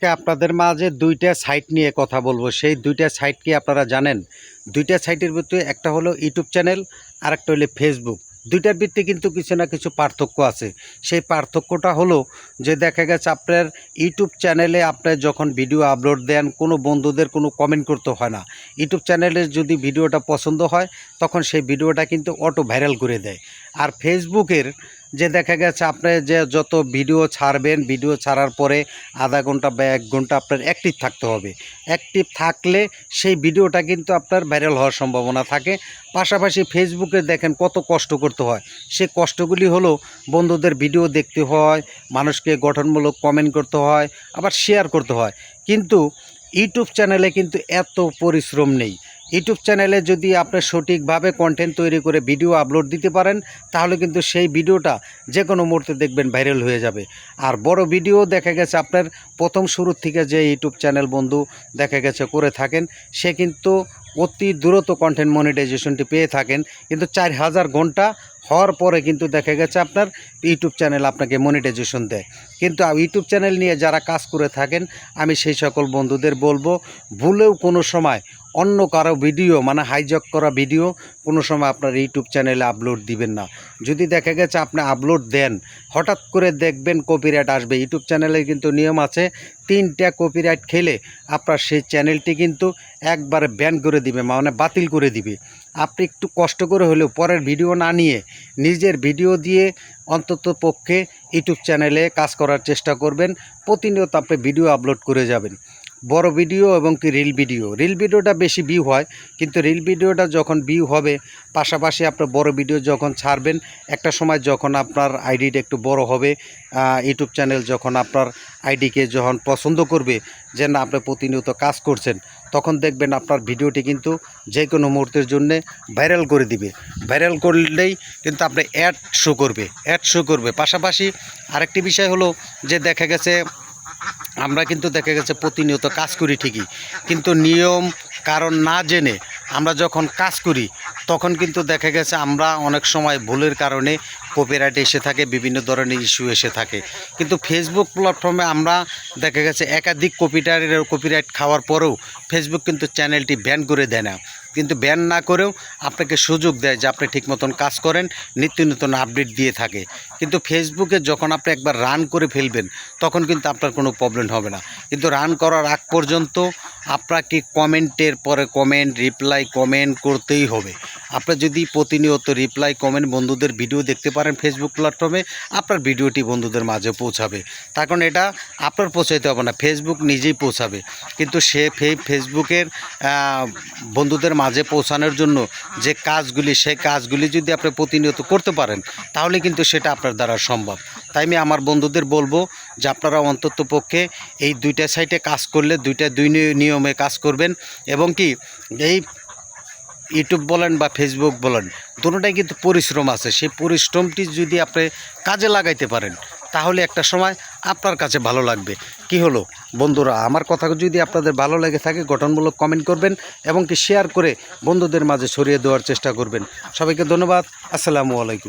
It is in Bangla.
আজকে আপনাদের মাঝে দুইটা সাইট নিয়ে কথা বলব। সেই দুইটা সাইট কি আপনারা জানেন? দুইটা সাইটের ভিতরে একটা হলো ইউটিউব চ্যানেল আর একটা হলো ফেসবুক দুইটার ভিত্তি কিন্তু কিছু না কিছু পার্থক্য আছে। সেই পার্থক্যটা হলো যে দেখা গেছে আপনার ইউটিউব চ্যানেলে আপনি যখন ভিডিও আপলোড দেন, কোনো বন্ধুদের কোনো কমেন্ট করতে হয় না। ইউটিউব চ্যানেলে যদি ভিডিওটা পছন্দ হয়, তখন সেই ভিডিওটা কিন্তু অটো ভাইরাল করে দেয়। আর ফেসবুকের যে দেখা গেছে আপনি যে যত ভিডিও ছাড়বেন, ভিডিও ছাড়ার পরে আধা ঘণ্টা বা এক ঘণ্টা আপনার অ্যাক্টিভ থাকতে হবে। অ্যাক্টিভ থাকলে সেই ভিডিওটা কিন্তু আপনার ভাইরাল হওয়ার সম্ভাবনা থাকে। পাশাপাশি ফেসবুকে দেখেন কত কষ্ট করতে হয়। সে কষ্টগুলি হলো বন্ধুদের ভিডিও দেখতে হয়, মানুষকে গঠনমূলক কমেন্ট করতে হয়, আবার শেয়ার করতে হয়। কিন্তু ইউটিউব চ্যানেলে কিন্তু এত পরিশ্রম নেই। ইউটিউব চ্যানেলে যদি আপনি সঠিকভাবে কন্টেন্ট তৈরি করে ভিডিও আপলোড দিতে পারেন, তাহলে কিন্তু সেই ভিডিওটা যে কোনো মুহূর্তে দেখবেন ভাইরাল হয়ে যাবে। আর বড় ভিডিও দেখা গেছে আপনার প্রথম শুরুর থেকে যে ইউটিউব চ্যানেল বন্ধু দেখা গেছে করে থাকেন, সে কিন্তু অতি দ্রুত কন্টেন্ট মনিটাইজেশনটি পেয়ে থাকেন। কিন্তু চার হাজার ঘণ্টা হওয়ার পরে কিন্তু দেখা গেছে আপনার ইউটিউব চ্যানেল আপনাকে মনিটাইজেশন দেয়। কিন্তু ইউটিউব চ্যানেল নিয়ে যারা কাজ করে থাকেন, আমি সেই সকল বন্ধুদের বলব, ভুলেও কোনো সময় অন্য কারও ভিডিও মানে হাইজক করা ভিডিও কোনো সময় আপনার ইউটিউব চ্যানেলে আপলোড দিবেন না। যদি দেখা গেছে আপনি আপলোড দেন, হঠাৎ করে দেখবেন কপিরাইট আসবে। ইউটিউব চ্যানেলে কিন্তু নিয়ম আছে, তিনটা কপিরাইট খেলে আপনার সেই চ্যানেলটি কিন্তু একবারে ব্যান করে দিবে মানে বাতিল করে দিবে। আপনি একটু কষ্ট করে হলেও পরের ভিডিও না নিয়ে নিজের ভিডিও দিয়ে অন্তত পক্ষে ইউটিউব চ্যানেলে কাজ করার চেষ্টা করবেন। প্রতিনিয়ত আপনি ভিডিও আপলোড করে যাবেন। বড় ভিডিও এবং কি রিল ভিডিও রিল ভিডিওটা বেশি ভিউ হয়, কিন্তু রিল ভিডিওটা যখন ভিউ হবে, পাশাপাশি আপনার বড় ভিডিও যখন ছাড়বেন, একটা সময় যখন আপনার আইডিটা একটু বড় হবে ইউটিউব চ্যানেল যখন আপনার আইডিকে যখন পছন্দ করবে, যে না আপনি প্রতিনিয়ত কাজ করছেন, তখন দেখবেন আপনার ভিডিওটি কিন্তু যে কোনো মুহূর্তের জন্যে ভাইরাল করে দিবে। ভাইরাল করলেই কিন্তু আপনি অ্যাড শো করবে অ্যাড শো করবে। পাশাপাশি আরেকটি বিষয় হলো যে দেখা গেছে আমরা কিন্তু দেখা গেছে প্রতিনিয়ত কাজ করি ঠিকই। কিন্তু নিয়ম, কারণ না জেনে আমরা যখন কাজ করি, তখন কিন্তু দেখা গেছে আমরা অনেক সময় ভুলের কারণে কপিরাইট এসে থাকে, বিভিন্ন ধরনের ইস্যু এসে থাকে। কিন্তু ফেসবুক প্ল্যাটফর্মে আমরা দেখা গেছে একাধিক কপিরাইটের কপিরাইট খাওয়ার পরেও ফেসবুক কিন্তু চ্যানেলটি ব্যান করে দেয় না। কিন্তু ব্যান না করেও আপনাকে সুযোগ দেয় যে আপনি ঠিক মতন কাজ করেন, নিত্য নতুন আপডেট দিয়ে থাকে। কিন্তু ফেসবুকে যখন আপনি একবার রান করে ফেলবেন, তখন কিন্তু আপনার কোনো প্রবলেম হবে না। কিন্তু রান করার আগ পর্যন্ত আপনাকে কমেন্টের পরে কমেন্ট রিপ্লাই কমেন্ট করতেই হবে। আপনি যদি প্রতিনিয়ত রিপ্লাই কমেন্ট বন্ধুদের ভিডিও দেখতে পারেন ফেসবুক প্ল্যাটফর্মে আপনার ভিডিওটি বন্ধুদের মাঝে পৌঁছাবে। তার কারণ এটা আপনার পৌঁছাইতে হবে না ফেসবুক নিজেই পৌঁছাবে। কিন্তু সে ফেসবুকের বন্ধুদের মাঝে পৌঁছানোর জন্য যে কাজগুলি সেই কাজগুলি যদি আপনি প্রতিনিয়ত করতে পারেন, তাহলে কিন্তু সেটা আপনার দ্বারা সম্ভব। তাই আমি আমার বন্ধুদের বলব যে আপনারা অন্তত পক্ষে এই দুইটা সাইটে কাজ করলে দুইটা দুই নিয়মে কাজ করবেন এবং কি এই ইউটিউব বলেন বা ফেসবুক বলেন, দুটোটাই কিন্তু পরিশ্রম আছে। সেই পরিশ্রমটি যদি আপনি কাজে লাগাইতে পারেন, তাহলে একটা সময় আপনার কাছে ভালো লাগবে। কি হলো? বন্ধুরা, আমার কথা যদি আপনাদের ভালো লেগে থাকে, গঠনমূলক কমেন্ট করবেন এবং কি শেয়ার করে বন্ধুদের মাঝে ছড়িয়ে দেওয়ার চেষ্টা করবেন। সবাইকে ধন্যবাদ। আসসালামু আলাইকুম।